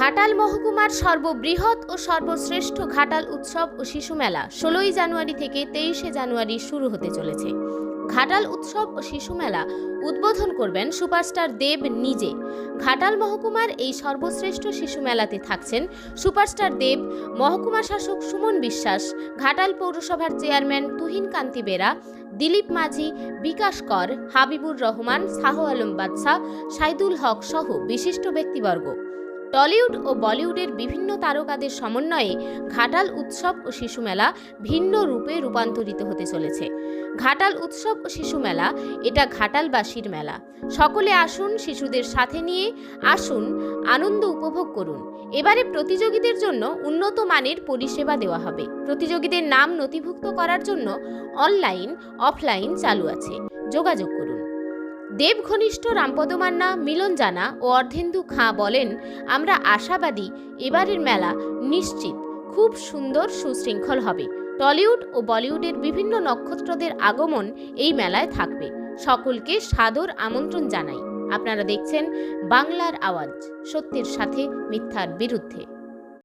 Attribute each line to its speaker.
Speaker 1: ঘাটাল মহকুমার সর্ববৃহৎ ও সর্বশ্রেষ্ঠ ঘাটাল উৎসব ও শিশু মেলা ষোলোই জানুয়ারি থেকে তেইশে জানুয়ারি শুরু হতে চলেছে। ঘাটাল উৎসব ও শিশু মেলা উদ্বোধন করবেন সুপারস্টার দেব নিজে। ঘাটাল মহকুমার এই সর্বশ্রেষ্ঠ শিশু মেলাতে থাকছেন সুপারস্টার দেব মহকুমা শাসক সুমন বিশ্বাস, ঘাটাল পৌরসভার চেয়ারম্যান তুহিন কান্তি বেরা, দিলীপ মাঝি, বিকাশ কর, হাবিবুর রহমান, শাহ আলম বাদশাহ, সাইদুল হক সহ বিশিষ্ট ব্যক্তিবর্গ। টলিউড ও বলিউডের বিভিন্ন তারকাদের সমন্বয়ে ঘাটাল উৎসব ও শিশু মেলা ভিন্ন রূপে রূপান্তরিত হতে চলেছে। ঘাটাল উৎসব ও শিশু মেলা, এটা ঘাটালবাসীর মেলা। সকলে আসুন শিশুদের সাথে নিয়ে, আসুন, আনন্দ উপভোগ করুন। এবারে প্রতিযোগীদের জন্য উন্নত মানের পরিষেবা দেওয়া হবে। প্রতিযোগীদের নাম নথিভুক্ত করার জন্য অনলাইন, অফলাইন চালু আছে। যোগাযোগ করুন। দেব ঘনিষ্ঠ রামপদ মান্না, মিলন জানা ও অর্ধেন্দু খাঁ বলেন, আমরা আশাবাদী, এবারের মেলা নিশ্চিত, খুব সুন্দর সুশৃঙ্খল হবে। টলিউড ও বলিউডের বিভিন্ন নক্ষত্রদের আগমন এই মেলায় থাকবে। সকলকে সাদর আমন্ত্রণ জানাই। আপনারা দেখছেন বাংলার আওয়াজ, সত্যের সাথে মিথ্যার বিরুদ্ধে।